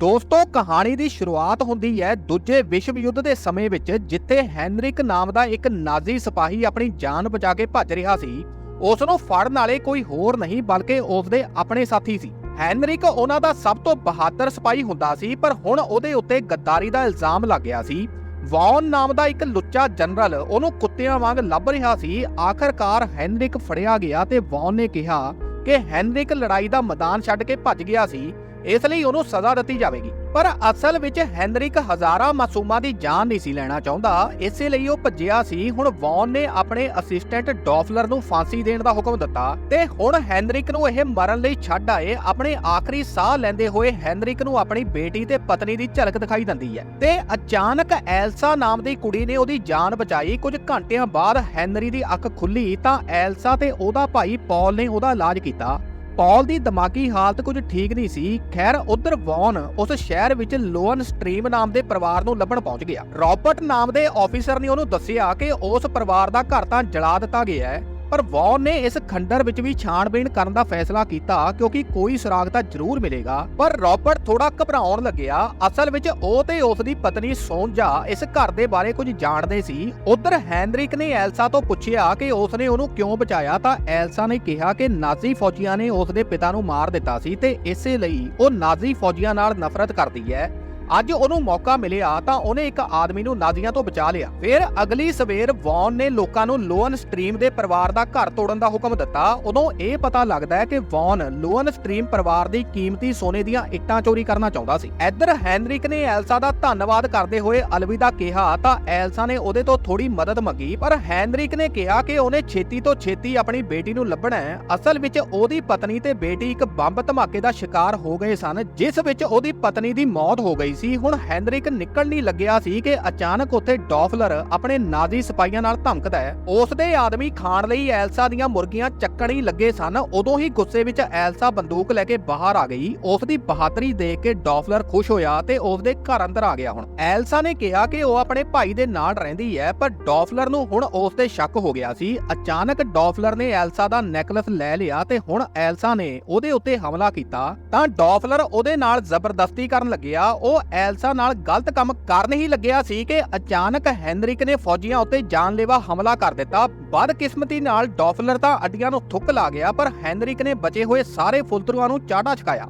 ਦੋਸਤੋ, ਕਹਾਣੀ ਦੀ ਸ਼ੁਰੂਆਤ ਹੁੰਦੀ ਹੈ ਦੂਜੇ ਵਿਸ਼ਵ ਯੁੱਧ ਦੇ ਸਮੇਂ ਵਿੱਚ, ਜਿੱਥੇ ਹੈਨਰਿਕ ਨਾਮ ਦਾ ਇੱਕ ਨਾਜ਼ੀ ਸਿਪਾਹੀ ਆਪਣੀ ਜਾਨ ਬਚਾ ਕੇ ਭੱਜ ਰਿਹਾ ਸੀ। ਉਸ ਨੂੰ ਫੜਨ ਵਾਲੇ ਕੋਈ ਹੋਰ ਨਹੀਂ, ਬਲਕਿ ਉਸ ਦੇ ਆਪਣੇ ਸਾਥੀ ਸੀ। ਹੈਨਰਿਕ ਉਹਨਾਂ ਦਾ ਸਭ ਤੋਂ ਬਹਾਦਰ ਸਿਪਾਹੀ ਹੁੰਦਾ ਸੀ, ਪਰ ਹੁਣ ਉਹਦੇ ਉੱਤੇ ਗੱਦਾਰੀ ਦਾ ਇਲਜ਼ਾਮ ਲੱਗ ਗਿਆ ਸੀ। ਵੌਨ ਨਾਮ ਦਾ ਇੱਕ ਲੁੱਚਾ ਜਨਰਲ ਉਹਨੂੰ ਕੁੱਤਿਆਂ ਵਾਂਗ ਲੱਭ ਰਿਹਾ ਸੀ। ਆਖਰਕਾਰ ਹੈਨਰਿਕ ਫੜਿਆ ਗਿਆ ਤੇ ਵੌਨ ਨੇ ਕਿਹਾ ਕਿ ਹੈਨਰਿਕ ਲੜਾਈ ਦਾ ਮੈਦਾਨ ਛੱਡ ਕੇ ਭੱਜ ਗਿਆ ਸੀ। ਇਸ ਲਈ ਉਹਨੂੰ ਸਜ਼ਾ ਦਿੱਤੀ ਜਾਵੇਗੀ। ਪਰ ਅਸਲ ਵਿੱਚ ਹੈਨਰਿਕ ਹਜ਼ਾਰਾਂ ਮਾਸੂਮਾਂ ਦੀ ਜਾਨ ਨਹੀਂ ਸੀ ਲੈਣਾ ਚਾਹੁੰਦਾ। ਇਸੇ ਲਈ ਉਹ ਭੱਜਿਆ ਸੀ। ਹੁਣ ਵੌਨ ਨੇ ਆਪਣੇ ਅਸਿਸਟੈਂਟ ਡੌਫਲਰ ਨੂੰ ਫਾਂਸੀ ਦੇਣ ਦਾ ਹੁਕਮ ਦਿੱਤਾ ਤੇ ਹੁਣ ਹੈਨਰਿਕ ਨੂੰ ਇਹ ਮਰਨ ਲਈ ਛੱਡ ਆਏ। ਆਪਣੇ ਆਖਰੀ ਸਾਹ ਲੈਂਦੇ ਹੋਏ ਹੈਨਰਿਕ ਨੂੰ ਆਪਣੀ ਬੇਟੀ ਤੇ ਪਤਨੀ ਦੀ ਝਲਕ ਦਿਖਾਈ ਦਿੰਦੀ ਹੈ। ਤੇ ਅਚਾਨਕ ਐਲਸਾ ਨਾਮ ਦੀ ਕੁੜੀ ਨੇ ਉਹਦੀ ਜਾਨ ਬਚਾਈ। ਕੁਝ ਘੰਟਿਆਂ ਬਾਅਦ ਹੈਨਰੀ ਦੀ ਅੱਖ ਖੁੱਲੀ ਤਾਂ ਐਲਸਾ ਤੇ ਉਹਦਾ ਭਾਈ ਪੌਲ ਨੇ ਉਹਦਾ ਇਲਾਜ ਕੀਤਾ। ਪੌਲ ਦੀ ਦਿਮਾਗੀ ਹਾਲਤ ਕੁਝ ਠੀਕ ਨਹੀਂ ਸੀ। ਖੈਰ, ਉਧਰ ਵੌਨ ਉਸ ਸ਼ਹਿਰ ਵਿੱਚ ਲੋਅਨ ਸਟ੍ਰੀਮ ਨਾਮ ਦੇ ਪਰਿਵਾਰ ਨੂੰ ਲੱਭਣ ਪਹੁੰਚ ਗਿਆ। ਰਾਬਰਟ ਨਾਮ ਦੇ ਆਫੀਸਰ ਨੇ ਉਹਨੂੰ ਦੱਸਿਆ ਕਿ ਉਸ ਪਰਿਵਾਰ ਦਾ ਘਰ ਤਾਂ ਜਲਾ ਦਿੱਤਾ ਗਿਆ ਹੈ। ਪਰ ਵੌਨ ਨੇ ਇਸ ਖੰਡਰ ਵਿੱਚ ਵੀ ਛਾਣਬੀਣ ਕਰਨ ਦਾ ਫੈਸਲਾ ਕੀਤਾ ਕਿਉਂਕਿ ਕੋਈ ਸੁਰਾਗ ਤਾਂ ਜ਼ਰੂਰ ਮਿਲੇਗਾ। ਪਰ ਰਾਬਰਟ ਥੋੜਾ ਘਬਰਾਉਣ ਲੱਗਿਆ। ਅਸਲ ਵਿੱਚ ਉਹ ਤੇ ਉਸ ਦੀ ਪਤਨੀ ਸੋਨਜਾ ਇਸ ਘਰ ਦੇ ਬਾਰੇ ਕੁਝ ਜਾਣਦੇ ਸੀ। ਉਧਰ ਹੈਨਰਿਕ ਨੇ ਐਲਸਾ ਤੋਂ ਪੁੱਛਿਆ ਕਿ ਉਸ ਨੇ ਉਹਨੂੰ ਕਿਉਂ ਬਚਾਇਆ ਤਾਂ ਐਲਸਾ ਨੇ ਕਿਹਾ ਕਿ ਨਾਜ਼ੀ ਫੌਜੀਆਂ ਨੇ ਉਸ ਦੇ ਪਿਤਾ ਨੂੰ ਮਾਰ ਦਿੱਤਾ ਸੀ ਤੇ ਇਸੇ ਲਈ ਉਹ ਨਾਜ਼ੀ ਫੌਜੀਆਂ ਨਾਲ ਨਫ਼ਰਤ ਕਰਦੀ ਹੈ। ਅੱਜ ਉਹਨੂੰ ਮੌਕਾ ਮਿਲਿਆ ਤਾਂ ਉਹਨੇ ਇੱਕ ਆਦਮੀ ਨੂੰ ਨਾਜ਼ੀਆਂ ਤੋਂ ਬਚਾ ਲਿਆ। ਫਿਰ ਅਗਲੀ ਸਵੇਰ ਵੌਨ ਨੇ ਲੋਕਾਂ ਨੂੰ ਲੋਅਨ ਸਟ੍ਰੀਮ ਦੇ ਪਰਿਵਾਰ ਦਾ ਘਰ ਤੋੜਨ ਦਾ ਹੁਕਮ ਦਿੱਤਾ। ਉਦੋਂ ਇਹ ਪਤਾ ਲੱਗਦਾ ਹੈ ਕਿ ਵੌਨ ਲੋਅਨ ਸਟ੍ਰੀਮ ਪਰਿਵਾਰ ਦੀ ਕੀਮਤੀ ਸੋਨੇ ਦੀਆਂ ਇੱਟਾਂ ਚੋਰੀ ਕਰਨਾ ਚਾਹੁੰਦਾ ਸੀ। ਇੱਧਰ ਹੈਨਰਿਕ ਨੇ ਐਲਸਾ ਦਾ ਧੰਨਵਾਦ ਕਰਦੇ ਹੋਏ ਅਲਵਿਦਾ ਕਿਹਾ ਤਾਂ ਐਲਸਾ ਨੇ ਉਹਦੇ ਤੋਂ ਥੋੜੀ ਮਦਦ ਮੰਗੀ, ਪਰ ਹੈਨਰਿਕ ਨੇ ਕਿਹਾ ਕਿ ਉਹਨੇ ਛੇਤੀ ਤੋਂ ਛੇਤੀ ਆਪਣੀ ਬੇਟੀ ਨੂੰ ਲੱਭਣਾ ਹੈ। ਅਸਲ ਵਿੱਚ ਉਹਦੀ ਪਤਨੀ ਤੇ ਬੇਟੀ ਇੱਕ ਬੰਬ ਧਮਾਕੇ ਦਾ ਸ਼ਿਕਾਰ ਹੋ ਗਏ ਸਨ, ਜਿਸ ਵਿੱਚ ਉਹਦੀ ਪਤਨੀ ਦੀ ਮੌਤ ਹੋ ਗਈ ਸੀ, ਹੁਣ ਹੈਨਰਿਕ ਨਿਕਲ ਨਹੀਂ ਲੱਗਿਆ ਸੀ ਕਿ ਅਚਾਨਕ ਉੱਥੇ ਡੌਫਲਰ ਆਪਣੇ ਨਾਜ਼ੀ ਸਿਪਾਹੀਆਂ ਨਾਲ ਧਮਕਦਾ ਹੈ। ਉਸ ਦੇ ਆਦਮੀ ਖਾਣ ਲਈ ਐਲਸਾ ਦੀਆਂ ਮੁਰਗੀਆਂ ਚੱਕਣ ਹੀ ਲੱਗੇ ਸਨ। ਉਦੋਂ ਹੀ ਗੁੱਸੇ ਵਿੱਚ ਐਲਸਾ ਬੰਦੂਕ ਲੈ ਕੇ ਬਾਹਰ ਆ ਗਈ। ਉਸ ਦੀ ਬਹਾਦਰੀ ਦੇਖ ਕੇ ਡੌਫਲਰ ਖੁਸ਼ ਹੋਇਆ ਤੇ ਉਸ ਦੇ ਘਰ ਅੰਦਰ ਆ ਗਿਆ ਹੁਣ। ਐਲਸਾ ਨੇ ਕਿਹਾ ਕਿ ਉਹ ਆਪਣੇ ਭਾਈ ਦੇ ਨਾਲ ਰਹਿੰਦੀ ਹੈ, ਪਰ ਡੌਫਲਰ ਨੂੰ ਹੁਣ ਉਸ ਤੇ ਸ਼ੱਕ ਹੋ ਗਿਆ ਸੀ। ਅਚਾਨਕ ਡੌਫਲਰ ਨੇ ਐਲਸਾ ਦਾ ਨੈਕਲਸ ਲੈ ਲਿਆ ਤੇ ਹੁਣ ਐਲਸਾ ਨੇ ਉਹਦੇ ਉੱਤੇ ਹਮਲਾ ਕੀਤਾ। ਤਾਂ ਡੌਫਲਰ ਉਹਦੇ ਨਾਲ ਜ਼ਬਰਦਸਤੀ ਕਰਨ ਲੱਗਿਆ। ਉਹ ਐਲਸਾ ਨਾਲ ਗਲਤ ਕੰਮ ਕਰਨ ਹੀ ਲੱਗਿਆ ਸੀ ਕਿ ਅਚਾਨਕ ਹੈਨਰਿਕ ਨੇ ਫੌਜੀਆਂ ਉੱਤੇ ਜਾਨਲੇਵਾ ਹਮਲਾ ਕਰ ਦਿੱਤਾ। ਬਦਕਿਸਮਤੀ ਨਾਲ ਡੌਫਲਰ ਤਾਂ ਅੱਡੀਆਂ ਨੂੰ ਥੁੱਕ ਲਾ ਗਿਆ, ਪਰ ਹੈਨਰਿਕ ਨੇ ਬਚੇ ਹੋਏ ਸਾਰੇ ਫੁਲਤਰੂਆਂ ਨੂੰ ਚਾਟਾ ਛਕਾਇਆ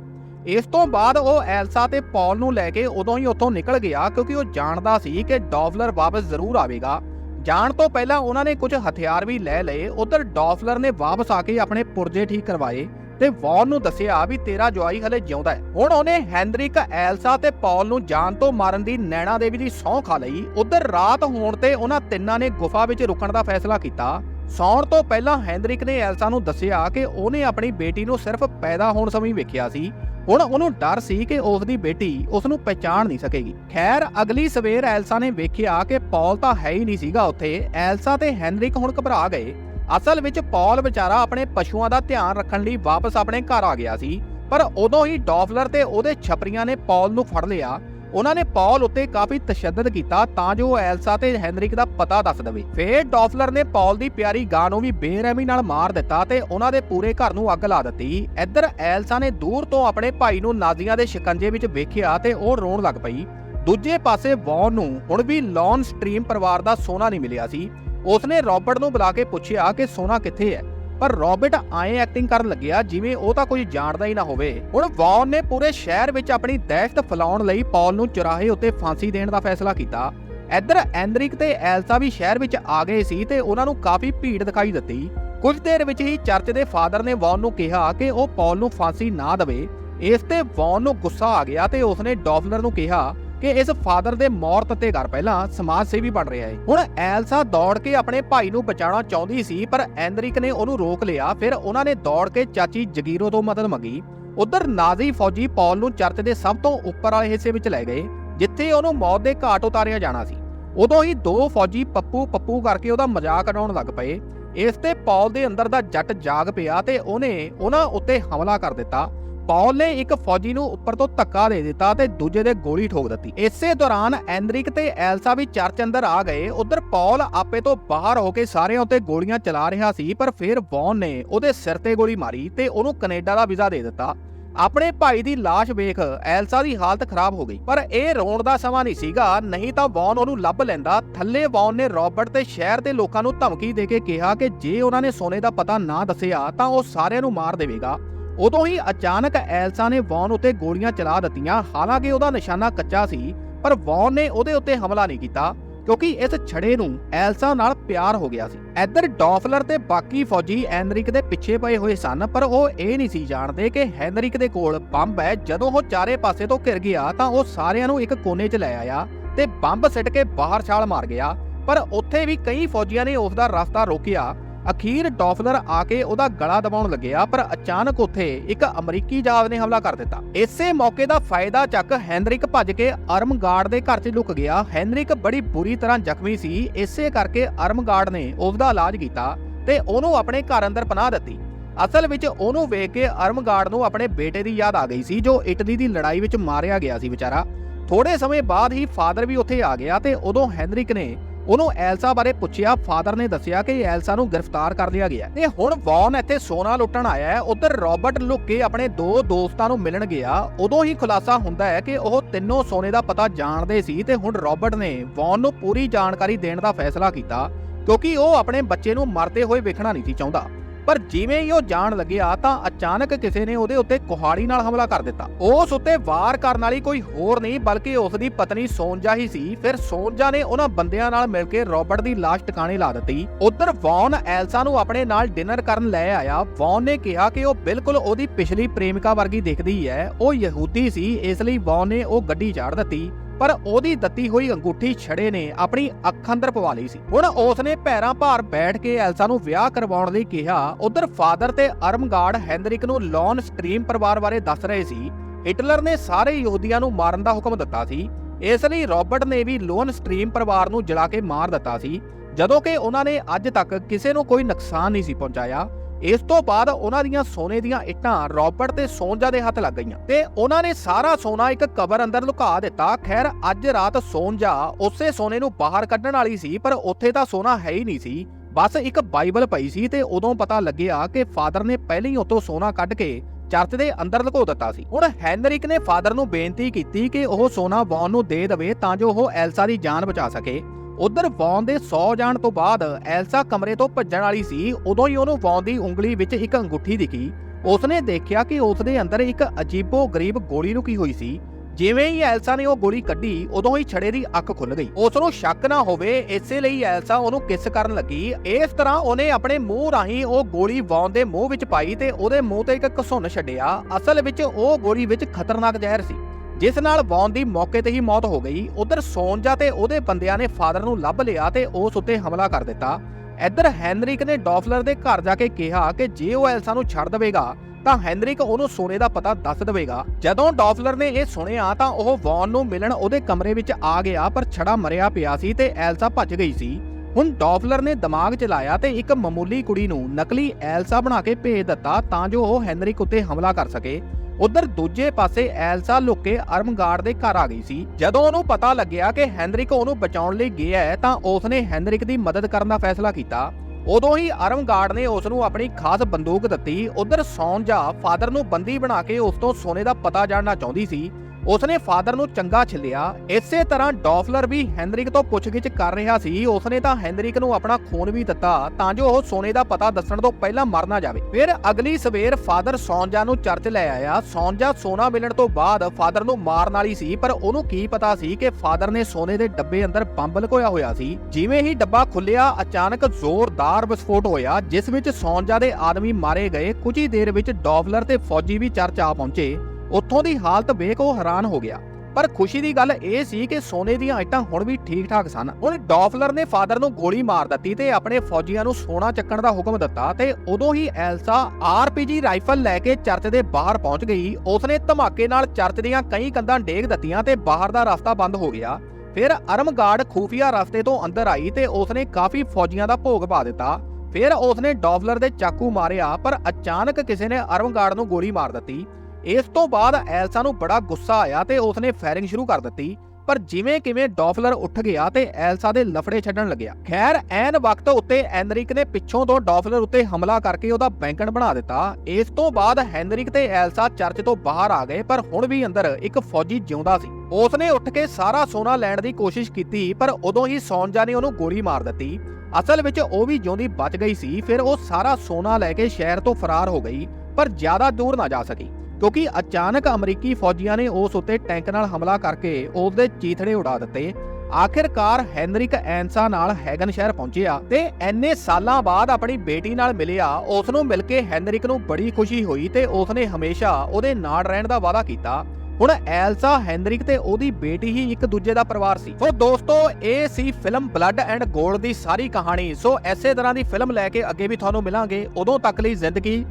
ਇਸ ਤੋਂ ਬਾਅਦ ਉਹ ਐਲਸਾ ਤੇ ਪੌਲ ਨੂੰ ਲੈ ਕੇ ਉਦੋਂ ਹੀ ਉੱਥੋਂ ਨਿਕਲ ਗਿਆ, ਕਿਉਂਕਿ ਉਹ ਜਾਣਦਾ ਸੀ ਕਿ ਡੌਫਲਰ ਵਾਪਸ ਜ਼ਰੂਰ ਆਵੇਗਾ। ਜਾਣ ਤੋਂ ਪਹਿਲਾਂ ਉਹਨਾਂ ਨੇ ਕੁਝ ਹਥਿਆਰ ਵੀ ਲੈ ਲਏ, ਉਧਰ ਡੌਫਲਰ ਨੇ ਵਾਪਸ ਆ ਕੇ ਆਪਣੇ ਪੁਰਜੇ ਠੀਕ ਕਰਵਾਏ। ਤੇ ਵੌਨ ਨੂੰ ਦੱਸਿਆ ਵੀ ਤੇਰਾ ਜਵਾਈ ਹਲੇ ਜਿਉਂਦਾ ਹੈ। ਹੁਣ ਉਹਨੇ ਹੈਨਰਿਕ ਐਲਸਾ ਤੇ ਪੌਲ ਨੂੰ ਜਾਨ ਤੋਂ ਮਾਰਨ ਦੀ ਨੈਣਾ ਦੇਵੀ ਦੀ ਸਹੁੰ ਖਾ ਲਈ। ਉਧਰ ਰਾਤ ਹੋਣ ਤੇ ਉਹਨਾਂ ਤਿੰਨਾਂ ਨੇ ਗੁਫਾ ਵਿੱਚ ਰੁਕਣ ਦਾ ਫੈਸਲਾ ਕੀਤਾ। ਸੌਣ ਤੋਂ ਪਹਿਲਾਂ ਹੈਨਰਿਕ ਨੇ ਐਲਸਾ ਨੂੰ ਦੱਸਿਆ ਕਿ ਉਹਨੇ ਆਪਣੀ ਬੇਟੀ ਨੂੰ ਸਿਰਫ ਪੈਦਾ ਹੋਣ ਸਮੇਂ ਵੇਖਿਆ ਸੀ। ਹੁਣ ਉਹਨੂੰ ਡਰ ਸੀ ਕਿ ਉਸ ਦੀ ਬੇਟੀ ਉਸ ਨੂੰ ਪਛਾਣ ਨਹੀਂ ਸਕੇਗੀ। ਖੈਰ, ਅਗਲੀ ਸਵੇਰ ਐਲਸਾ ਨੇ ਵੇਖਿਆ ਕਿ ਪੌਲ ਤਾਂ ਹੈ ਹੀ ਨਹੀਂ ਸੀਗਾ ਉੱਥੇ। ਐਲਸਾ ਤੇ ਹੈਨਰਿਕ ਹੁਣ ਘਬਰਾ ਗਏ। ਅਸਲ ਵਿੱਚ ਪੌਲ ਵਿਚਾਰਾ ਆਪਣੇ ਪਸ਼ੂਆਂ ਦਾ ਧਿਆਨ ਰੱਖਣ ਲਈ ਵਾਪਸ ਆਪਣੇ ਘਰ ਆ ਗਿਆ ਸੀ, ਪਰ ਉਦੋਂ ਹੀ ਡੌਫਲਰ ਤੇ ਉਹਦੇ ਛਪਰੀਆਂ ਨੇ ਪੌਲ ਨੂੰ ਫੜ ਲਿਆ। ਉਹਨਾਂ ਨੇ ਪੌਲ ਉੱਤੇ ਕਾਫੀ ਤਸ਼ੱਦਦ ਕੀਤਾ ਤਾਂ ਜੋ ਉਹ ਐਲਸਾ ਤੇ ਹੈਨਰਿਕ ਦਾ ਪਤਾ ਦੱਸ ਦੇਵੇ। ਫੇਰ ਡੌਫਲਰ ਨੇ ਪੌਲ ਦੀ ਪਿਆਰੀ ਗਾਂ ਨੂੰ ਵੀ ਬੇਰਹਿਮੀ ਨਾਲ ਮਾਰ ਦਿੱਤਾ ਤੇ ਉਹਨਾਂ ਦੇ ਪੂਰੇ ਘਰ ਨੂੰ ਅੱਗ ਲਾ ਦਿੱਤੀ। ਇੱਧਰ ਐਲਸਾ ਨੇ ਦੂਰ ਤੋਂ ਆਪਣੇ ਭਾਈ ਨੂੰ ਨਾਜ਼ੀਆਂ ਦੇ ਸ਼ਿਕੰਜੇ ਵਿੱਚ ਵੇਖਿਆ ਤੇ ਉਹ ਰੋਣ ਲੱਗ ਪਈ। ਦੂਜੇ ਪਾਸੇ ਵੌਨ ਨੂੰ ਹੁਣ ਵੀ ਲੌਨ ਸਟ੍ਰੀਮ ਪਰਿਵਾਰ ਦਾ ਸੋਨਾ ਨਹੀਂ ਮਿਲਿਆ ਸੀ। ਉਸਨੇ ਰਾਬਰਟ ਨੂੰ ਬੁਲਾ ਕੇ ਪੁੱਛਿਆ ਕਿ ਸੋਨਾ ਕਿੱਥੇ ਹੈ? ਪਰ ਰਾਬਰਟ ਆਏ ਐਕਟਿੰਗ ਕਰਨ ਲੱਗਿਆ ਜਿਵੇਂ ਉਹ ਤਾਂ ਕੁਝ ਜਾਣਦਾ ਹੀ ਨਾ ਹੋਵੇ। ਹੁਣ ਵੌਨ ਨੇ ਪੂਰੇ ਸ਼ਹਿਰ ਵਿੱਚ ਆਪਣੀ ਦਹਿਸ਼ਤ ਫੈਲਾਉਣ ਲਈ ਪੌਲ ਨੂੰ ਚੁਰਾਹੇ ਉੱਤੇ ਫਾਂਸੀ ਦੇਣ ਦਾ ਫੈਸਲਾ ਕੀਤਾ। ਇੱਧਰ ਐਂਦਰਿਕ ਤੇ ਐਲਸਾ ਵੀ ਸ਼ਹਿਰ ਵਿੱਚ ਆ ਗਏ ਸੀ ਤੇ ਉਹਨਾਂ ਨੂੰ ਕਾਫੀ ਭੀੜ ਦਿਖਾਈ ਦਿੱਤੀ। ਕੁਝ ਦੇਰ ਵਿੱਚ ਹੀ ਚਰਚ ਦੇ ਫਾਦਰ ਨੇ ਵੌਨ ਨੂੰ ਕਿਹਾ ਕਿ ਉਹ ਪੌਲ ਨੂੰ ਫਾਂਸੀ ਨਾ ਦੇਵੇ। ਇਸ ਤੇ ਵੌਨ ਨੂੰ ਗੁੱਸਾ ਆ ਗਿਆ ਤੇ ਉਸਨੇ ਡੌਫਲਰ ਨੂੰ ਕਿਹਾ ਕਿ ਇਸ ਫਾਦਰ ਦੇ ਮੌਤ ਤੇ ਘਰ ਪਹਿਲਾਂ ਸਮਾਜ ਸੇਵੀ ਬਣ ਰਿਹਾ ਹੈ ਹੁਣ ਐਲਸਾ ਦੌੜ ਕੇ ਆਪਣੇ ਭਾਈ ਨੂੰ ਬਚਾਉਣਾ ਚਾਹੁੰਦੀ ਸੀ, ਪਰ ਐਂਦਰਿਕ ਨੇ ਉਹਨੂੰ ਰੋਕ ਲਿਆ। ਫਿਰ ਉਹਨਾਂ ਨੇ ਦੌੜ ਕੇ ਚਾਚੀ ਜਗੀਰੋ ਤੋਂ ਮਦਦ ਮੰਗੀ। ਉਧਰ ਨਾਜ਼ੀ ਫੌਜੀ ਪੌਲ ਨੂੰ ਚਰਚ ਦੇ ਸਭ ਤੋਂ ਉੱਪਰ ਵਾਲੇ ਹਿੱਸੇ ਵਿੱਚ ਲੈ ਗਏ, ਜਿੱਥੇ ਉਹਨੂੰ ਮੌਤ ਦੇ ਘਾਟ ਉਤਾਰਿਆ ਜਾਣਾ ਸੀ। ਉਦੋਂ ਹੀ ਦੋ ਫੌਜੀ ਪੱਪੂ ਪੱਪੂ ਕਰਕੇ ਉਹਦਾ ਮਜ਼ਾਕ ਉਡਾਉਣ ਲੱਗ ਪਏ। ਇਸ ਤੇ ਪੌਲ ਦੇ ਅੰਦਰ ਦਾ ਜੱਟ ਜਾਗ ਪਿਆ ਤੇ ਉਹਨੇ ਉਹਨਾਂ ਉੱਤੇ ਹਮਲਾ ਕਰ ਦਿੱਤਾ। ਪੌਲ ਨੇ ਇੱਕ ਫੌਜੀ ਨੂੰ ਉੱਪਰ ਤੋਂ ਧੱਕਾ ਦੇ ਦਿੱਤਾ ਤੇ ਦੂਜੇ ਦੇ ਗੋਲੀ ਠੋਕ ਦਿੱਤੀ। ਇਸੇ ਦੌਰਾਨ ਐਂਦਰਿਕ ਤੇ ਐਲਸਾ ਵੀ ਚਰਚ ਅੰਦਰ ਆ ਗਏ। ਉਧਰ ਪੌਲ ਆਪੇ ਤੋਂ ਬਾਹਰ ਹੋ ਕੇ ਸਾਰਿਆਂ ਉੱਤੇ ਗੋਲੀਆਂ ਚਲਾ ਰਿਹਾ ਸੀ, ਪਰ ਫਿਰ ਵੌਨ ਨੇ ਉਹਦੇ ਸਿਰ ਤੇ ਗੋਲੀ ਮਾਰੀ ਤੇ ਉਹਨੂੰ ਕੈਨੇਡਾ ਦਾ ਵੀਜ਼ਾ ਦੇ ਦਿੱਤਾ। ਆਪਣੇ ਭਾਈ ਦੀ ਲਾਸ਼ ਵੇਖ ਐਲਸਾ ਦੀ ਹਾਲਤ ਖਰਾਬ ਹੋ ਗਈ, ਪਰ ਇਹ ਰੋਣ ਦਾ ਸਮਾਂ ਨਹੀਂ ਸੀਗਾ। ਨਹੀਂ ਤਾਂ ਵੌਨ ਉਹਨੂੰ ਲੱਭ ਲੈਂਦਾ। ਥੱਲੇ ਵੌਨ ਨੇ ਰੌਬਰਟ ਤੇ ਸ਼ਹਿਰ ਦੇ ਲੋਕਾਂ ਨੂੰ ਧਮਕੀ ਦੇ ਕੇ ਕਿਹਾ ਕਿ ਜੇ ਉਹਨਾਂ ਨੇ ਸੋਨੇ ਦਾ ਪਤਾ ਨਾ ਦੱਸਿਆ ਤਾਂ ਉਹ ਸਾਰਿਆਂ ਨੂੰ ਮਾਰ ਦੇਵੇਗਾ। ਉਦੋਂ ਹੀ ਅਚਾਨਕ ਐਲਸਾ ਨੇ ਵੌਨ ਉੱਤੇ ਗੋਲੀਆਂ ਚਲਾ ਦਿੱਤੀਆਂ। ਹਾਲਾਂਕਿ ਉਹਦਾ ਨਿਸ਼ਾਨਾ ਕੱਚਾ ਸੀ, ਪਰ ਵੌਨ ਨੇ ਉਹਦੇ ਉੱਤੇ ਹਮਲਾ ਨਹੀਂ ਕੀਤਾ, ਕਿਉਂਕਿ ਇਸ ਛੜੇ ਨੂੰ ਐਲਸਾ ਨਾਲ ਪਿਆਰ ਹੋ ਗਿਆ ਸੀ। ਇੱਧਰ ਡੌਫਲਰ ਤੇ ਬਾਕੀ ਫੌਜੀ ਐਨਰਿਕ ਦੇ ਪਿੱਛੇ ਪਏ ਹੋਏ ਸਨ, ਪਰ ਉਹ ਇਹ ਨਹੀਂ ਸੀ ਜਾਣਦੇ ਕਿ ਹੈਨਰਿਕ ਦੇ ਕੋਲ ਬੰਬ ਹੈ। ਜਦੋਂ ਉਹ ਚਾਰੇ ਪਾਸੇ ਤੋਂ ਘਿਰ ਗਿਆ, ਤਾਂ ਉਹ ਸਾਰਿਆਂ ਨੂੰ ਇੱਕ ਕੋਨੇ 'ਚ ਲੈ ਆਇਆ ਤੇ ਬੰਬ ਸਿੱਟ ਕੇ ਬਾਹਰ ਛਾਲ ਮਾਰ ਗਿਆ। ਪਰ ਉੱਥੇ ਵੀ ਕਈ ਫੌਜੀਆਂ ਨੇ ਉਸ ਦਾ ਰਸਤਾ ਰੋਕਿਆ। ਅਖੀਰ ਡੌਫਲਰ ਆ ਕੇ ਉਹਦਾ ਗਲਾ ਦਬਾਉਣ ਲੱਗਿਆ ਪਰ ਅਚਾਨਕ ਉੱਥੇ ਇੱਕ ਅਮਰੀਕੀ ਜਹਾਜ਼ ਨੇ ਹਮਲਾ ਕਰ ਦਿੱਤਾ। ਇਸੇ ਮੌਕੇ ਦਾ ਫਾਇਦਾ ਚੱਕ ਹੈਨਰਿਕ ਭੱਜ ਕੇ ਅਰਮਗਾਰਡ ਦੇ ਘਰ 'ਚ ਲੁਕ ਗਿਆ। ਹੈਨਰਿਕ ਬੜੀ ਬੁਰੀ ਤਰ੍ਹਾਂ ਜ਼ਖਮੀ ਸੀ, ਇਸੇ ਕਰਕੇ ਅਰਮਗਾਰਡ ਨੇ ਉਸ ਇਲਾਜ ਕੀਤਾ ਤੇ ਉਹਨੂੰ ਆਪਣੇ ਘਰ ਅੰਦਰ ਪਨਾਹ ਦਿੱਤੀ। ਅਸਲ ਵਿੱਚ ਉਹਨੂੰ ਵੇਖ ਕੇ ਅਰਮਗਾਰਡ ਨੂੰ ਆਪਣੇ ਬੇਟੇ ਦੀ ਯਾਦ ਆ ਗਈ ਸੀ, ਜੋ ਇਟਲੀ ਦੀ ਲੜਾਈ ਵਿੱਚ ਮਾਰਿਆ ਗਿਆ ਸੀ ਵਿਚਾਰਾ। ਥੋੜੇ ਸਮੇਂ ਬਾਅਦ ਹੀ ਫਾਦਰ ਵੀ ਉੱਥੇ ਆ ਗਿਆ ਤੇ ਉਦੋਂ ਹੈਨਰਿਕ ਨੇ ਉਹਨੂੰ ਐਲਸਾ ਬਾਰੇ ਪੁੱਛਿਆ, ਫਾਦਰ ਨੇ ਦੱਸਿਆ ਕਿ ਐਲਸਾ ਨੂੰ ਗ੍ਰਿਫਤਾਰ ਕਰ ਲਿਆ ਗਿਆ ਤੇ ਹੁਣ ਵੌਨ ਇੱਥੇ ਸੋਨਾ ਲੁੱਟਣ ਆਇਆ ਹੈ। ਉਧਰ ਰਾਬਰਟ ਲੁੱਕ ਕੇ ਆਪਣੇ ਦੋ ਦੋਸਤਾਂ ਨੂੰ ਮਿਲਣ ਗਿਆ। ਉਦੋਂ ਹੀ ਖੁਲਾਸਾ ਹੁੰਦਾ ਹੈ ਕਿ ਉਹ ਤਿੰਨੋਂ ਸੋਨੇ ਦਾ ਪਤਾ ਜਾਣਦੇ ਸੀ ਤੇ ਹੁਣ ਰਾਬਰਟ ਨੇ ਵੌਨ ਨੂੰ ਪੂਰੀ ਜਾਣਕਾਰੀ ਦੇਣ ਦਾ ਫੈਸਲਾ ਕੀਤਾ, ਕਿਉਂਕਿ ਉਹ ਆਪਣੇ ਬੱਚੇ ਨੂੰ ਮਰਦੇ ਹੋਏ ਵੇਖਣਾ ਨਹੀਂ ਸੀ ਚਾਹੁੰਦਾ। ਪਰ ਜਿਵੇਂ ਹੀ ਉਹ ਜਾਣ ਲੱਗਿਆ ਤਾਂ ਅਚਾਨਕ ਕਿਸੇ ਨੇ ਉਹਦੇ ਉੱਤੇ ਕੁਹਾੜੀ ਨਾਲ ਹਮਲਾ ਕਰ ਦਿੱਤਾ। ਉਸ ਉੱਤੇ ਵਾਰ ਕਰਨ ਵਾਲੀ ਕੋਈ ਹੋਰ ਨਹੀਂ, ਬਲਕਿ ਉਸ ਦੀ ਪਤਨੀ ਸੋਨਜਾ ਹੀ ਸੀ। ਫਿਰ ਸੋਨਜਾ ਨੇ ਉਹਨਾਂ ਬੰਦਿਆਂ ਨਾਲ ਮਿਲ ਕੇ ਰਾਬਰਟ ਦੀ ਲਾਸ਼ ਟਿਕਾਣੇ ਲਾ ਦਿੱਤੀ। ਉਧਰ ਵੌਨ ਐਲਸਾ ਨੂੰ ਆਪਣੇ ਨਾਲ ਡਿਨਰ ਕਰਨ ਲੈ ਆਇਆ। ਵੌਨ ਨੇ ਕਿਹਾ ਕਿ ਉਹ ਬਿਲਕੁਲ ਉਹਦੀ ਪਿਛਲੀ ਪ੍ਰੇਮਿਕਾ ਵਰਗੀ ਦਿਖਦੀ ਹੈ। ਉਹ ਯਹੂਦੀ ਸੀ, ਇਸ ਲਈ ਵੌਨ ਨੇ ਉਹ ਗੱਡੀ ਚਾੜ ਦਿੱਤੀ। ਪਰ ਉਹਦੀ ਦਿੱਤੀ ਹੋਈ ਅੰਗੂਠੀ ਛੜੇ ਨੇ, ਆਪਣੀ ਅੱਖ ਅੰਦਰ ਪਵਾ ਲਈ ਸੀ। ਹੁਣ ਉਸ ਨੇ ਪੈਰਾਂ ਭਾਰ ਬੈਠ ਕੇ ਐਲਸਾ ਨੂੰ ਵਿਆਹ ਕਰਵਾਉਣ ਲਈ ਕਿਹਾ, ਉਧਰ ਫਾਦਰ ਤੇ ਅਰਮਗਾਰਡ ਹੈਨਰਿਕ ਨੂੰ ਲੌਨ ਸਟ੍ਰੀਮ ਪਰਿਵਾਰ ਬਾਰੇ ਦੱਸ ਰਹੇ ਸੀ। ਹਿਟਲਰ ਨੇ ਸਾਰੇ ਯਹੂਦੀਆਂ ਨੂੰ ਮਾਰਨ ਦਾ ਹੁਕਮ ਦਿੱਤਾ ਸੀ। ਇਸ ਲਈ ਰਾਬਰਟ ਨੇ ਵੀ ਲੋਨ ਸਟ੍ਰੀਮ ਪਰਿਵਾਰ ਨੂੰ ਜਲਾ ਕੇ ਮਾਰ ਦਿੱਤਾ ਸੀ। ਜਦੋਂ ਕਿ ਉਹਨਾਂ ਨੇ ਅੱਜ ਤੱਕ ਕਿਸੇ ਨੂੰ ਕੋਈ ਨੁਕਸਾਨ ਨਹੀਂ ਸੀ ਪਹੁੰਚਾਇਆ। ਇਸ ਤੋਂ ਬਾਅਦ ਉਹਨਾਂ ਦੀਆਂ ਸੋਨੇ ਦੀਆਂ ਇੱਟਾਂ ਰਾਬਰਟ ਤੇ ਸੋਨਜਾ ਦੇ ਹੱਥ ਲੱਗ ਗਈਆਂ ਤੇ ਉਹਨਾਂ ਨੇ ਸਾਰਾ ਸੋਨਾ ਇੱਕ ਕਬਰ ਅੰਦਰ ਲੁਕਾ ਦਿੱਤਾ। ਖੈਰ, ਅੱਜ ਰਾਤ ਸੋਨਜਾ ਉਸੇ ਸੋਨੇ ਨੂੰ ਬਾਹਰ ਕੱਢਣ ਵਾਲੀ ਸੀ, ਪਰ ਉੱਥੇ ਤਾਂ ਸੋਨਾ ਹੈ ਹੀ ਨਹੀਂ ਸੀ। ਬਸ ਇੱਕ ਬਾਈਬਲ ਪਈ ਸੀ ਤੇ ਉਦੋਂ ਪਤਾ ਲੱਗਿਆ ਕਿ ਫਾਦਰ ਨੇ ਪਹਿਲਾਂ ਹੀ ਉਤੋਂ ਸੋਨਾ ਕੱਢ ਕੇ ਚਰਚ ਦੇ ਅੰਦਰ ਲੁਕੋ ਦਿੱਤਾ ਸੀ। ਹੁਣ ਹੈਨਰਿਕ ਨੇ ਫਾਦਰ ਨੂੰ ਬੇਨਤੀ ਕੀਤੀ ਕਿ ਉਹ ਸੋਨਾ ਵੌਨ ਨੂੰ ਦੇ ਦੇਵੇ ਤਾਂ ਜੋ ਉਹ ਐਲਸਾ ਦੀ ਜਾਨ ਬਚਾ ਸਕੇ। ਉਧਰ ਵੌਨ ਦੇ 100 ਜਾਣ ਤੋਂ ਬਾਅਦ ਐਲਸਾ ਕਮਰੇ ਤੋਂ ਭੱਜਣ ਵਾਲੀ ਸੀ, ਉਦੋਂ ਹੀ ਉਹਨੂੰ ਵੌਨ ਦੀ ਉਂਗਲੀ ਵਿੱਚ ਇੱਕ ਅੰਗੂਠੀ ਦਿਖੀ। ਉਸਨੇ ਦੇਖਿਆ ਕਿ ਉਸ ਦੇ ਅੰਦਰ ਇੱਕ ਅਜੀਬੋ ਗਰੀਬ ਗੋਲੀ ਲੁਕੀ ਹੋਈ ਸੀ। ਜਿਵੇਂ ਹੀ ਐਲਸਾ ਨੇ ਉਹ ਗੋਲੀ ਕੱਢੀ, ਉਦੋਂ ਹੀ ਛੜੇ ਦੀ ਅੱਖ ਖੁੱਲ ਗਈ। ਉਸ ਨੂੰ ਸ਼ੱਕ ਨਾ ਹੋਵੇ, ਇਸੇ ਲਈ ਐਲਸਾ ਉਹਨੂੰ ਕਿਸ ਕਰਨ ਲੱਗੀ। ਇਸ ਤਰ੍ਹਾਂ ਉਹਨੇ ਆਪਣੇ ਮੂੰਹ ਰਾਹੀਂ ਉਹ ਗੋਲੀ ਵੌਨ ਦੇ ਮੂੰਹ ਵਿੱਚ ਪਾਈ ਤੇ ਉਹਦੇ ਮੂੰਹ ਤੇ ਇੱਕ ਘਸੁੰਨ ਛੱਡਿਆ। ਅਸਲ ਵਿੱਚ ਉਹ ਗੋਲੀ ਵਿੱਚ ਖਤਰਨਾਕ ਜ਼ਹਿਰ ਸੀ। ਜਿਸ ਨਾਲ ਵੌਨ ਦੀ ਮੌਕੇ ਤੇ ਹੀ ਮੌਤ ਹੋ ਗਈ। ਉਧਰ ਸੋਨਜਾ ਤੇ ਉਹਦੇ ਬੰਦਿਆਂ ਨੇ ਫਾਦਰ ਨੂੰ ਲੱਭ ਲਿਆ ਤੇ ਉਸ ਉੱਤੇ ਹਮਲਾ ਕਰ ਦਿੱਤਾ। ਇੱਧਰ ਹੈਨਰਿਕ ਨੇ ਡੌਫਲਰ ਦੇ ਘਰ ਜਾ ਕੇ ਕਿਹਾ ਕਿ ਜੇ ਉਹ ਐਲਸਾ ਨੂੰ ਛੱਡ ਦੇਵੇਗਾ, ਤਾਂ ਹੈਨਰਿਕ ਉਹਨੂੰ ਸੋਨੇ ਦਾ ਪਤਾ ਦੱਸ ਦੇਵੇਗਾ। ਜਦੋਂ ਡੌਫਲਰ ਨੇ ਇਹ ਸੁਣਿਆ, ਤਾਂ ਉਹ ਵੌਨ ਨੂੰ ਮਿਲਣ ਉਹਦੇ ਕਮਰੇ ਵਿੱਚ ਆ ਗਿਆ, ਪਰ ਛੜਾ ਮਰਿਆ ਪਿਆ ਸੀ ਤੇ ਐਲਸਾ ਭੱਜ ਗਈ ਸੀ। ਹੁਣ ਡੌਫਲਰ ਨੇ ਦਿਮਾਗ ਚਲਾਇਆ ਤੇ ਇੱਕ ਮਾਮੂਲੀ ਕੁੜੀ ਨੂੰ ਨਕਲੀ ਐਲਸਾ ਬਣਾ ਕੇ ਭੇਜ ਦਿੱਤਾ, ਤਾਂ ਜੋ ਉਹ ਹੈਨਰਿਕ ਉੱਤੇ ਹਮਲਾ ਕਰ ਸਕੇ। ਉਧਰ ਦੂਜੇ ਪਾਸੇ ਐਲਸਾ ਲੁੱਕ ਅਰਮਗਾਰਡ ਦੇ ਘਰ ਆ ਗਈ ਸੀ। ਜਦੋਂ ਉਹਨੂੰ ਪਤਾ ਲੱਗਿਆ ਕਿ ਹੈਨਰਿਕ ਉਹਨੂੰ ਬਚਾਉਣ ਲਈ ਗਿਆ ਹੈ, ਤਾਂ ਉਸਨੇ ਹੈਨਰਿਕ ਦੀ ਮਦਦ ਕਰਨ ਦਾ ਫੈਸਲਾ ਕੀਤਾ। ਉਦੋਂ ਹੀ ਅਰਮਗਾਰਡ ਨੇ ਉਸ ਨੂੰ ਆਪਣੀ ਖਾਸ ਬੰਦੂਕ ਦਿੱਤੀ। ਉਧਰ ਸੌਨਜਾ ਫਾਦਰ ਨੂੰ ਬੰਦੀ ਬਣਾ ਕੇ ਉਸ ਤੋਂ ਸੋਨੇ ਦਾ ਪਤਾ ਜਾਣਨਾ ਚਾਹੁੰਦੀ ਸੀ। ਉਸਨੇ ਫਾਦਰ ਨੂੰ ਚੰਗਾ ਛਿੱਲਿਆ। ਇਸੇ ਤਰ੍ਹਾਂ ਡੌਫਲਰ ਵੀ ਹੈਨਰਿਕ ਤੋਂ ਪੁੱਛਗਿੱਛ ਕਰ ਰਿਹਾ ਸੀ, ਉਸਨੇ ਤਾਂ ਹੈਨਰਿਕ ਨੂੰ ਆਪਣਾ ਖੂਨ ਵੀ ਦਿੱਤਾ, ਤਾਂ ਜੋ ਉਹ ਸੋਨੇ ਦਾ ਪਤਾ ਦੱਸਣ ਤੋਂ ਪਹਿਲਾਂ ਮਰ ਨਾ ਜਾਵੇ। ਫਿਰ ਅਗਲੀ ਸਵੇਰ ਫਾਦਰ ਸੌਨਜਾ ਨੂੰ ਚਰਚ ਲੈ ਆਇਆ। ਸੌਨਜਾ ਸੋਨਾ ਮਿਲਣ ਤੋਂ ਬਾਅਦ ਫਾਦਰ ਨੂੰ ਮਾਰਨ ਵਾਲੀ ਸੀ, ਪਰ ਉਹਨੂੰ ਕੀ ਪਤਾ ਸੀ ਕਿ ਫਾਦਰ ਨੇ ਸੋਨੇ ਦੇ ਡੱਬੇ ਅੰਦਰ ਬੰਬ ਲਕੋਇਆ ਹੋਇਆ ਸੀ। ਜਿਵੇਂ ਹੀ ਡੱਬਾ ਖੁੱਲਿਆ ਅਚਾਨਕ ਜ਼ੋਰਦਾਰ ਵਿਸਫੋਟ ਹੋਇਆ, ਜਿਸ ਵਿੱਚ ਸੌਂਜਾ ਦੇ ਆਦਮੀ ਮਾਰੇ ਗਏ। ਕੁਝ ਹੀ ਦੇਰ ਵਿੱਚ ਡੌਫਲਰ ਤੇ ਫੌਜੀ ਵੀ ਚਰਚ ਆ ਪਹੁੰਚੇ। ਉੱਥੋਂ ਦੀ ਹਾਲਤ ਵੇਖ ਉਹ ਹੈਰਾਨ ਹੋ ਗਿਆ। ਪਰ ਖੁਸ਼ੀ ਦੀ ਗੱਲ ਇਹ ਸੀ ਕਿ ਸੋਨੇ ਦੀਆਂ ਇੱਟਾਂ ਹੁਣ ਵੀ ਠੀਕ ਠਾਕ ਸਨ। ਹੁਣ ਡੌਫਲਰ ਨੇ ਫਾਦਰ ਨੂੰ ਗੋਲੀ ਮਾਰ ਦਿੱਤੀ ਤੇ ਆਪਣੇ ਫੌਜੀਆਂ ਨੂੰ ਸੋਨਾ ਚੱਕਣ ਦਾ ਹੁਕਮ ਦਿੱਤਾ ਤੇ ਉਦੋਂ ਹੀ ਐਲਸਾ ਆਰਪੀਜੀ ਰਾਈਫਲ ਲੈ ਕੇ ਚਰਚ ਦੇ ਬਾਹਰ ਪਹੁੰਚ ਗਈ। ਉਸਨੇ ਧਮਾਕੇ ਨਾਲ ਚਰਚ ਦੀਆਂ ਕਈ ਕੰਧਾਂ ਡੇਗ ਦਿੱਤੀਆਂ ਤੇ ਬਾਹਰ ਦਾ ਰਸਤਾ ਬੰਦ ਹੋ ਗਿਆ। ਫਿਰ ਅਰਮਗਾਰਡ ਖੂਫੀਆ ਰਸਤੇ ਤੋਂ ਅੰਦਰ ਆਈ ਤੇ ਉਸਨੇ ਕਾਫੀ ਫੌਜੀਆਂ ਦਾ ਭੋਗ ਪਾ ਦਿੱਤਾ। ਫਿਰ ਉਸਨੇ ਡੌਫਲਰ ਦੇ ਚਾਕੂ ਮਾਰਿਆ, ਪਰ ਅਚਾਨਕ ਕਿਸੇ ਨੇ ਅਰਮਗਾਰਡ ਨੂੰ ਗੋਲੀ ਮਾਰ ਦਿੱਤੀ। ਇਸ ਤੋਂ ਬਾਅਦ ਐਲਸਾ ਨੂੰ ਬੜਾ ਗੁੱਸਾ ਆਇਆ ਤੇ ਉਸਨੇ ਫਾਇਰਿੰਗ ਸ਼ੁਰੂ ਕਰ ਦਿੱਤੀ। ਪਰ ਜਿਵੇਂ ਕਿਵੇਂ ਡੌਫਲਰ ਉੱਠ ਗਿਆ ਤੇ ਐਲਸਾ ਦੇ ਲਫੜੇ ਛੱਡਣ ਲੱਗਿਆ। ਖੈਰ, ਐਨ ਵਕਤ ਉੱਤੇ ਐਨਰਿਕ ਨੇ ਪਿੱਛੋਂ ਤੋਂ ਡੌਫਲਰ ਉੱਤੇ ਹਮਲਾ ਕਰਕੇ ਉਹਦਾ ਬੈਂਕਣ ਬਣਾ ਦਿੱਤਾ। ਇਸ ਤੋਂ ਬਾਅਦ ਹੈਨਰਿਕ ਤੇ ਐਲਸਾ ਚਰਚ ਤੋਂ ਬਾਹਰ ਆ ਗਏ, ਪਰ ਹੁਣ ਵੀ ਅੰਦਰ ਇੱਕ ਫੌਜੀ ਜਿਉਂਦਾ ਸੀ। ਉਸਨੇ ਉੱਠ ਕੇ ਸਾਰਾ ਸੋਨਾ ਲੈਣ ਦੀ ਕੋਸ਼ਿਸ਼ ਕੀਤੀ, ਪਰ ਉਦੋਂ ਹੀ ਸੌਂਜਾ ਨੇ ਉਹਨੂੰ ਗੋਲੀ ਮਾਰ ਦਿੱਤੀ। ਅਸਲ ਵਿੱਚ ਉਹ ਵੀ ਜਿਉਂਦੀ ਬਚ ਗਈ ਸੀ, ਫਿਰ ਉਹ ਸਾਰਾ ਸੋਨਾ ਲੈ ਕੇ ਸ਼ਹਿਰ ਤੋਂ ਫਰਾਰ ਹੋ ਗਈ, ਪਰ ਜ਼ਿਆਦਾ ਦੂਰ ਨਾ ਜਾ ਸਕੀ। ਕਿਉਂਕਿ ਅਚਾਨਕ ਅਮਰੀਕੀ ਫੌਜੀਆਂ ਨੇ ਉਸ ਉੱਤੇ ਟੈਂਕ ਨਾਲ ਹਮਲਾ ਕਰਕੇ ਉਸ ਦੇ ਚੀਥੜੇ ਉਡਾ ਦਿੱਤੇ। ਆਖਿਰਕਾਰ ਹੈਨਰਿਕ ਐਨਸਾ ਨਾਲ ਹੈਗਨ ਸ਼ਹਿਰ ਪਹੁੰਚਿਆ ਤੇ ਐਨੇ ਸਾਲਾਂ ਬਾਅਦ ਆਪਣੀ ਬੇਟੀ ਨਾਲ ਮਿਲਿਆ ਉਸ ਨੂੰ ਮਿਲ ਕੇ ਹੈਨਰਿਕ ਨੂੰ ਬੜੀ ਖੁਸ਼ੀ ਹੋਈ ਤੇ ਉਸ ਨੇ ਹਮੇਸ਼ਾ ਉਹਦੇ ਨਾਲ ਰਹਿਣ ਦਾ ਵਾਅਦਾ ਕੀਤਾ। ਹੁਣ ਐਲਸਾ ਹੈਨਰਿਕ ਤੇ ਉਹਦੀ ਬੇਟੀ ਹੀ ਇੱਕ ਦੂਜੇ ਦਾ ਪਰਿਵਾਰ ਸੀ। ਸੋ ਦੋਸਤੋ, ਇਹ ਸੀ ਫਿਲਮ ਬਲੱਡ ਐਂਡ ਗੋਲਡ ਦੀ ਸਾਰੀ ਕਹਾਣੀ। ਸੋ ਐਸੇ ਤਰ੍ਹਾਂ ਦੀ ਫਿਲਮ ਲੈ ਕੇ ਅੱਗੇ ਵੀ ਤੁਹਾਨੂੰ ਮਿਲਾਂਗੇ। ਉਦੋਂ ਤੱਕ ਲਈ ਜ਼ਿੰਦਗੀ